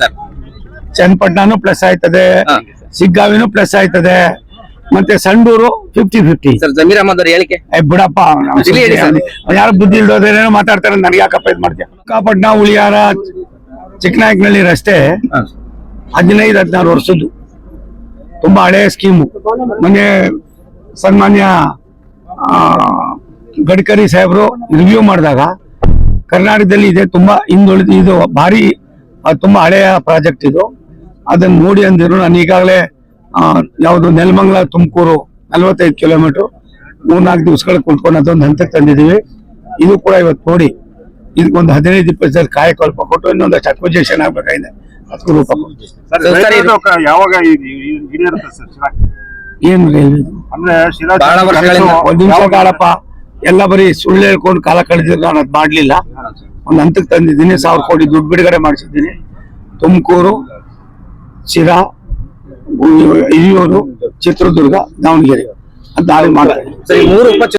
Sir? ಚನ್ನಪಟ್ಟಣನು plus ಆಯ್ತದೆ ಸಿಗ್ಗಾವಿನ plus ಆಯ್ತದೆ ಮತ್ತೆ Sandur fifty fifty sir Zameer Ahmed ಅವ್ರ ಹೇಳಿಕೆ ಬಿಡಪ್ಪ. ಯಾರು ಬುದ್ಧಿ ಇಲ್ದೋದೇನೋ ಮಾತಾಡ್ತಾರೆ ನನಗೆ ಯಾಕಪ್ಪ ಇದು ಮಾಡ್ತೀಯ? ಕಾಪಟ್ನ ಉಳಿಯಾರ ಚಿಕ್ಕನಾಯಕನಹಳ್ಳಿ ರಸ್ತೆ ಹದಿನೈದು ಹದಿನಾರು ವರ್ಷದ್ದು. ತುಂಬಾ ಹಳೆಯ ಸ್ಕೀಮು. ಮೊನ್ನೆ ಸನ್ಮಾನ್ಯ ಗಡ್ಕರಿ ಸಾಹೇಬರು ರಿವ್ಯೂ ಮಾಡಿದಾಗ ಕರ್ನಾಟಕದಲ್ಲಿ ಇದೆ ತುಂಬಾ ಹಿಂದುಳಿದ ಇದು ಭಾರಿ ಆ, ತುಂಬಾ ಹಳೆಯ ಪ್ರಾಜೆಕ್ಟ್ ಇದು. ಅದನ್ನ ನೋಡಿ ಅಂದಿರು ನಾನು ಈಗಾಗಲೇ ಯಾವುದು ನೆಲಮಂಗಲ ತುಮಕೂರು ನಲವತ್ತೈದು ಕಿಲೋಮೀಟರ್ ಮೂರ್ನಾಲ್ಕು ದಿವಸಗಳ ಕುತ್ಕೊಂಡು ಅದೊಂದು ಹಂತಕ್ಕೆ ತಂದಿದ್ದೀವಿ ಇದು ಕೂಡ ಇವತ್ತು ನೋಡಿ. ಇದಕ್ಕೊಂದು ಹದಿನೈದು ಇಪ್ಪತ್ತು ಸಾವಿರ ಕಾಯಕಲ್ಪ ಕೊಟ್ಟು ಇನ್ನೊಂದಷ್ಟು ಅಕ್ವಿಜೇಷನ್ ಆಗ್ಬೇಕಾಗಿದೆ. ಹತ್ತು ಇದು- ಯಾವಾಗ ಈ- ಈ- ಸರ್ ಶಿರಾ? ಏನು ಅಂದ್ರೆ ಶಿರಾ ಬಹಳ ವರ್ಷಗಳಿಂದ. ಒಂದ್ ನಿಮಿಷ ಕಾಳಪ್ಪ ಎಲ್ಲ ಬರೀ ಸುಳ್ಳು ಹೇಳ್ಕೊಂಡು ಕಾಲ ಕಳೆದಿದ್ರು ನಾನು ಅದ್ ಮಾಡ್ಲಿಲ್ಲ. ಒಂದ್ ಹಂತಕ್ಕೆ ತಂದಿದ್ದೀನಿ ಸಾವಿರ ಕೋಟಿ ದುಡ್ಡು ಬಿಡುಗಡೆ ಮಾಡಿಸಿದ್ದೀನಿ. ತುಮಕೂರು ಶಿರಾ ಹಿರಿಯೂರು ಚಿತ್ರದುರ್ಗ ದಾವಣಗೆರೆ ಅಂತ ನಾವೇ ಮಾಡ್ತಾ